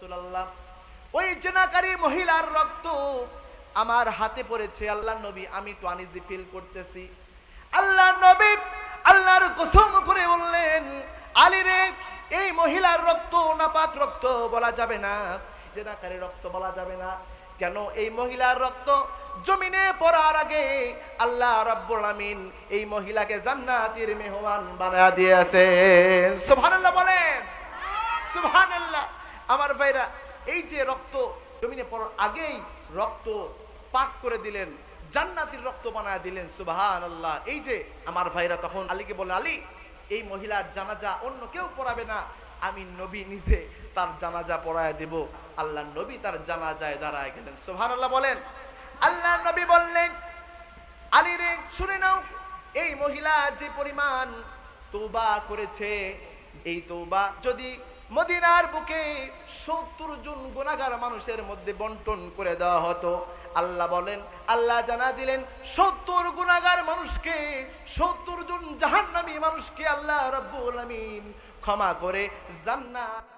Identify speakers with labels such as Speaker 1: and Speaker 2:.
Speaker 1: রাসূলুল্লাহ। ওই জেনাকারী মহিলার রক্ত আমার হাতে পড়েছে। আল্লাহ নবী, আমি তো আনিজি ফিল করতেছি। আল্লাহ নবী, আল্লাহর কসম করে বললেন, আলী রে, এই মহিলার রক্ত, নাপাক রক্ত বলা যাবে না। জেনাকারী রক্ত বলা যাবে না। কেন এই মহিলার রক্ত জমিনে পড়ার আগে আল্লাহ রাব্বুল আমিন এই মহিলাকে জান্নাতের মেহমান বানায়া দিয়েছেন। সুবহানাল্লাহ বলেন। আমার ভাইরা, এই যে রক্ত জমিনে পড়ার আগেই রক্ত পাক করে দিলেন, জান্নাতির রক্ত বানায় দিলেন সুবাহান আল্লাহ এই যে আমার ভাইরা তখন আলীকে বললেন, আলী, এই মহিলার জানাজা অন্য কেউ পড়াবে না, আমি নবী নিজে তার জানাজা পড়ায় দেব। আল্লাহ নবী তার জানাজায় দাঁড়ায় গেলেন। সুবহানাল্লাহ বলেন, আল্লাহ নবী বললেন, আলী রে, শুনে নাও, এই মহিলা যে পরিমাণ তৌবা করেছে, এই তৌবা যদি মদিনার বুকে সত্তর জন গুণাগার মানুষের মধ্যে বন্টন করে দেওয়া হতো। আল্লাহ বলেন, আল্লাহ জানা দিলেন, সত্তর গুণাগার মানুষকে, সত্তর জন জাহান্নামী মানুষকে আল্লাহ রব্বুল আমিন ক্ষমা করে জান্নাত